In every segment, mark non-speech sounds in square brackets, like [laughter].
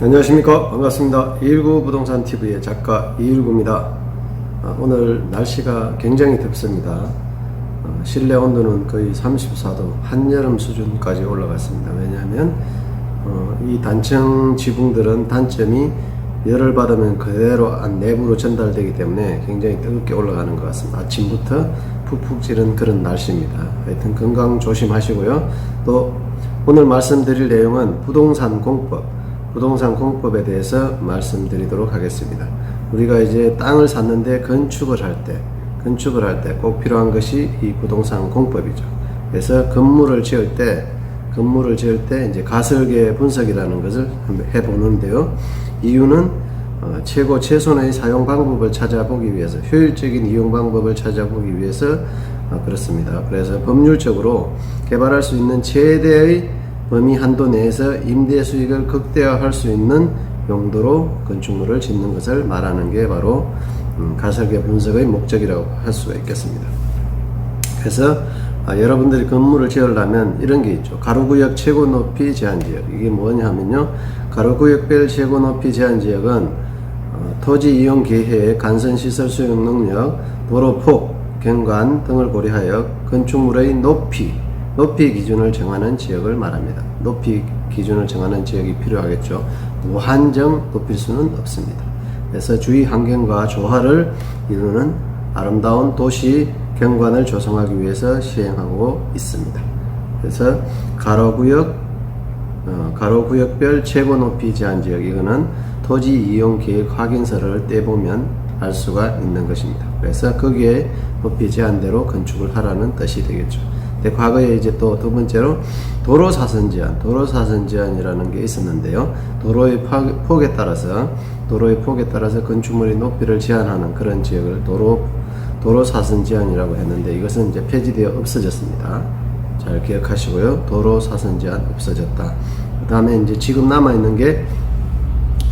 안녕하십니까? 반갑습니다. 219 부동산 TV의 작가 219입니다. 오늘 날씨가 굉장히 덥습니다. 어, 실내 온도는 거의 34도 한여름 수준까지 올라갔습니다. 왜냐하면 어, 이 단층 지붕들은 단점이 열을 받으면 그대로 안 내부로 전달되기 때문에 굉장히 뜨겁게 올라가는 것 같습니다. 아침부터 푹푹 찌른 그런 날씨입니다. 하여튼 건강 조심하시고요. 또 오늘 말씀드릴 내용은 부동산 공법 부동산 공법에 대해서 말씀드리도록 하겠습니다. 우리가 이제 땅을 샀는데 건축을 할 때, 건축을 할 때 꼭 필요한 것이 이 부동산 공법이죠. 그래서 건물을 지을 때, 건물을 지을 때 이제 가설계 분석이라는 것을 한번 해보는데요. 이유는 어, 최고 최선의 사용 방법을 찾아보기 위해서, 효율적인 이용 방법을 찾아보기 위해서 어, 그렇습니다. 그래서 법률적으로 개발할 수 있는 최대의 범위 한도 내에서 임대 수익을 극대화할 수 있는 용도로 건축물을 짓는 것을 말하는 게 바로 음, 가설계 분석의 목적이라고 할 수가 있겠습니다. 그래서 아, 여러분들이 건물을 지으려면 이런 게 있죠. 가로구역 최고 높이 제한 지역. 이게 뭐냐 하면요. 가로구역별 최고 높이 제한 지역은 어, 토지 이용 계획, 간선 시설 수용 능력, 도로 폭, 경관 등을 고려하여 건축물의 높이, 높이 기준을 정하는 지역을 말합니다. 높이 기준을 정하는 지역이 필요하겠죠. 무한정 높일 수는 없습니다. 그래서 주위 환경과 조화를 이루는 아름다운 도시 경관을 조성하기 위해서 시행하고 있습니다. 그래서 가로구역, 어, 가로구역별 최고 높이 제한 지역 이거는 토지 이용 계획 확인서를 떼보면 알 수가 있는 것입니다. 그래서 거기에 높이 제한대로 건축을 하라는 뜻이 되겠죠. 근데 과거에 이제 또 두 번째로 도로 사선 제한, 도로 사선 제한이라는 게 있었는데요. 도로의 파- 폭에 따라서 도로의 폭에 따라서 건축물의 높이를 제한하는 그런 지역을 도로 도로 사선 제한이라고 했는데 이것은 이제 폐지되어 없어졌습니다. 잘 기억하시고요. 도로 사선 제한 없어졌다. 그다음에 이제 지금 남아 있는 게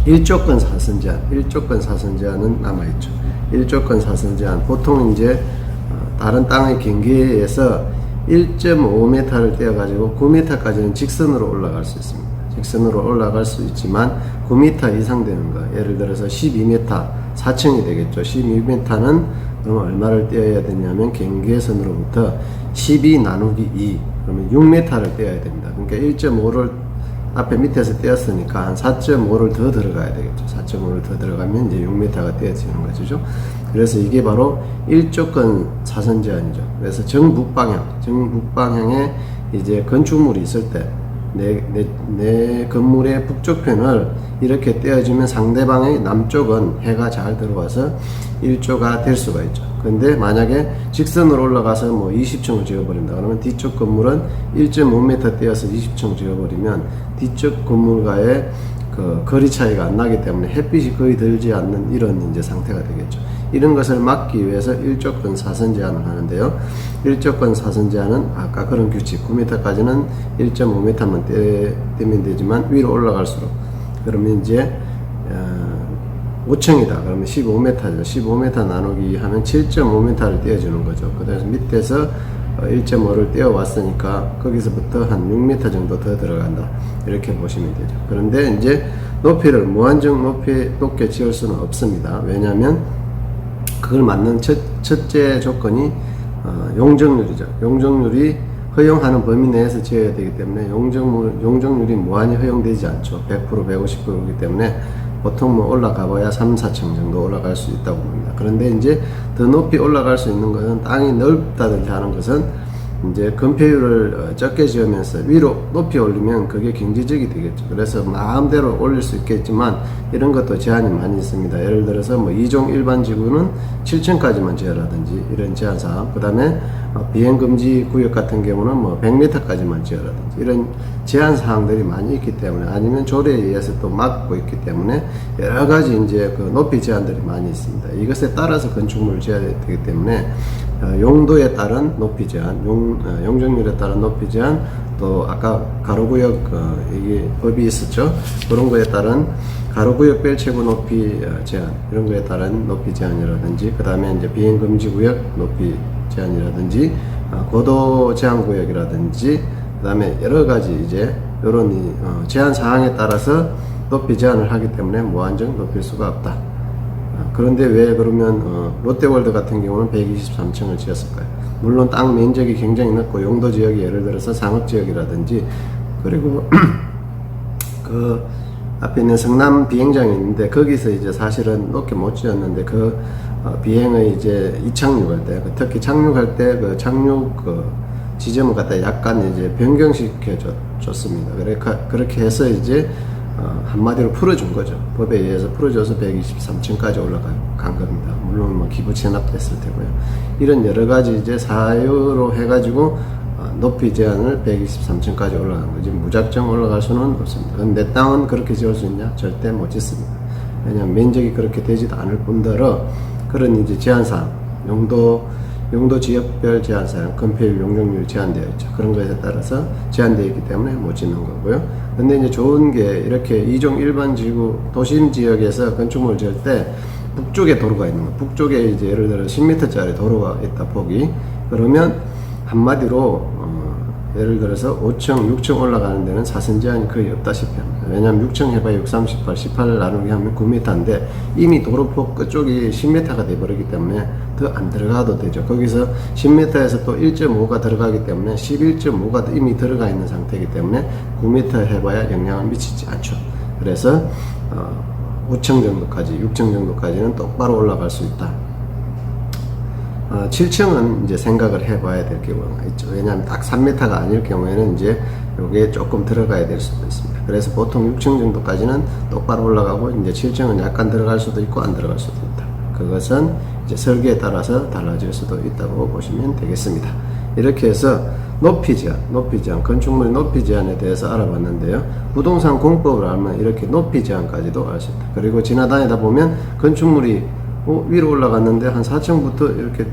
일조권 사선 제한, 일조권 사선 제한은 남아 있죠. 일조권 사선 제한 보통 이제 어, 다른 땅의 경계에서 1.5m를 떼어가지고 9m까지는 직선으로 올라갈 수 있습니다. 직선으로 올라갈 수 있지만 9m 이상 되는 거, 예를 들어서 12m, 4층이 되겠죠. 12m는 그러면 얼마를 떼어야 되냐면 경계선으로부터 12 나누기 2, 그러면 6m를 떼어야 됩니다. 그러니까 1.5를 앞에 밑에서 떼었으니까 한 4.5를 더 들어가야 되겠죠. 4.5를 더 들어가면 이제 6m가 떼어지는 거죠. 그래서 이게 바로 일조권 사선 제한이죠. 그래서 정북방향, 정북방향에 이제 건축물이 있을 때 내, 내, 내 건물의 북쪽 편을 이렇게 떼어주면 상대방의 남쪽은 해가 잘 들어와서 일조가 될 수가 있죠. 근데 만약에 직선으로 올라가서 뭐 20층을 지어버린다 그러면 뒤쪽 건물은 1.5m 떼어서 20층 지어버리면 뒤쪽 건물과의 그 거리 차이가 안 나기 때문에 햇빛이 거의 들지 않는 이런 이제 상태가 되겠죠. 이런 것을 막기 위해서 일조권 사선 제한을 하는데요. 일조권 사선 제한은 아까 그런 규칙 9m까지는 1.5m만 떼면 되지만 위로 올라갈수록 그러면 이제 어, 5층이다. 그러면 15m죠. 15m 나누기 하면 7.5m를 떼어주는 거죠. 그래서 밑에서 1.5를 떼어 왔으니까 거기서부터 한 6m 정도 더 들어간다. 이렇게 보시면 되죠. 그런데 이제 높이를 무한정 높이 높게 지을 수는 없습니다. 왜냐하면 그걸 맞는 첫, 첫째 조건이 어, 용적률이죠. 용적률이 허용하는 범위 내에서 지어야 되기 때문에 용적률, 용적률이 무한히 허용되지 않죠. 100% 150%이기 때문에 보통 뭐 올라가 봐야 3, 4층 정도 올라갈 수 있다고 봅니다. 그런데 이제 더 높이 올라갈 수 있는 것은 땅이 넓다든지 하는 것은 이제 건폐율을 어, 적게 지으면서 위로 높이 올리면 그게 경제적이 되겠죠. 그래서 마음대로 올릴 수 있겠지만 이런 것도 제한이 많이 있습니다. 예를 들어서 뭐 2종 일반 지구는 7층까지만 지어라든지 이런 제한 사항. 그 다음에 비행 금지 구역 같은 경우는 뭐 100m까지만 지어라든지 이런 제한 사항들이 많이 있기 때문에 아니면 조례에 의해서 또 막고 있기 때문에 여러 가지 이제 그 높이 제한들이 많이 있습니다. 이것에 따라서 건축물을 지어야 되기 때문에 어, 용도에 따른 높이 제한, 용, 어, 용적률에 따른 높이 제한, 또 아까 가로구역 어, 이게 법이 있었죠. 그런 거에 따른 가로구역별 최고 높이 어, 제한 이런 거에 따른 높이 제한이라든지 그 다음에 이제 비행 금지 구역 높이 제한이라든지 어, 고도 제한 구역이라든지 그 다음에 여러 가지 이제 이런 이, 어, 제한 사항에 따라서 높이 제한을 하기 때문에 무한정 높일 수가 없다. 아, 그런데 왜 그러면 어, 롯데월드 같은 경우는 123층을 지었을까요? 물론 땅 면적이 굉장히 넓고 용도 지역이 예를 들어서 상업 지역이라든지 그리고 [clears throat] 그 앞에 있는 성남 비행장이 있는데 거기서 이제 사실은 높게 못 지었는데 그 어, 비행의 이제 이착륙할 때 그 특히 착륙할 때 그 착륙 그 지점을 갖다 약간 이제 변경시켜 줬, 줬습니다. 그러니까 그렇게 해서 이제 어, 한마디로 풀어준 거죠. 법에 의해서 풀어줘서 123층까지 올라간 겁니다. 물론 뭐 기부 체납됐을 테고요. 이런 여러 가지 이제 사유로 해가지고 어, 높이 제한을 123층까지 올라간 거지 무작정 올라갈 수는 없습니다. 내 땅은 그렇게 지을 수 있냐? 절대 못 짓습니다. 왜냐하면 면적이 그렇게 되지도 않을 뿐더러 그런 이제 제한사항, 용도 용도 지역별 제한사항, 건폐율, 용적률 제한되어 있죠. 그런 것에 따라서 제한되어 있기 때문에 못 짓는 거고요. 근데 이제 좋은 게 이렇게 이종 일반 지구 도심 지역에서 건축물을 지을 때 북쪽에 도로가 있는 거. 북쪽에 이제 예를 들어 10m짜리 도로가 있다 폭이 그러면 한마디로 어, 예를 들어서 5층, 6층 올라가는 데는 사선 제한이 거의 없다시피 합니다. 왜냐하면 6층 해봐야 6, 38, 18 나누기 하면 9m인데 이미 도로폭 끝쪽이 10m가 돼버리기 때문에 더 안 들어가도 되죠. 거기서 10m에서 또 1.5가 들어가기 때문에 11.5가 이미 들어가 있는 상태이기 때문에 9m 해봐야 영향을 미치지 않죠. 그래서 어, 5층 정도까지, 6층 정도까지는 똑바로 올라갈 수 있다. 어, 7층은 이제 생각을 해봐야 될 경우가 있죠. 왜냐하면 딱 3m가 아닐 경우에는 이제 요게 조금 들어가야 될 수도 있습니다. 그래서 보통 6층 정도까지는 똑바로 올라가고 이제 7층은 약간 들어갈 수도 있고 안 들어갈 수도 있다. 그것은 이제 설계에 따라서 달라질 수도 있다고 보시면 되겠습니다. 이렇게 해서 높이 제한, 높이 제한, 건축물 높이 제한에 대해서 알아봤는데요. 부동산 공법을 알면 이렇게 높이 제한까지도 알 수 있다. 그리고 지나다니다 보면 건축물이 어, 위로 올라갔는데 한 4층부터 이렇게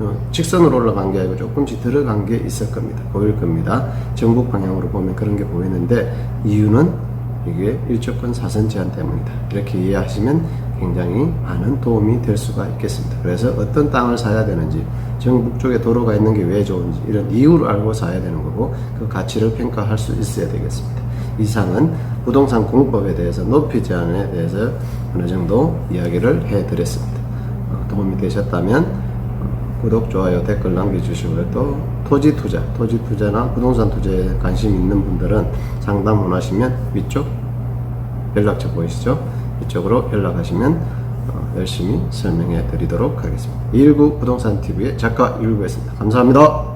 어, 직선으로 올라간 게 아니고 조금씩 들어간 게 있을 겁니다. 보일 겁니다. 전북 방향으로 보면 그런 게 보이는데 이유는 이게 일조권 사선 제한 때문이다. 이렇게 이해하시면 굉장히 많은 도움이 될 수가 있겠습니다. 그래서 어떤 땅을 사야 되는지, 전북 쪽에 도로가 있는 게 왜 좋은지 이런 이유를 알고 사야 되는 거고 그 가치를 평가할 수 있어야 되겠습니다. 이상은 부동산 공법에 대해서 높이 제한에 대해서 어느 정도 이야기를 해드렸습니다. 어, 도움이 되셨다면 어, 구독, 좋아요, 댓글 남겨주시고요. 또 토지 투자, 토지 투자나 부동산 투자에 관심 있는 분들은 상담 원하시면 위쪽 연락처 보이시죠? 이쪽으로 연락하시면 어, 열심히 설명해 드리도록 하겠습니다. 119 부동산 TV의 작가 유일구였습니다. 감사합니다.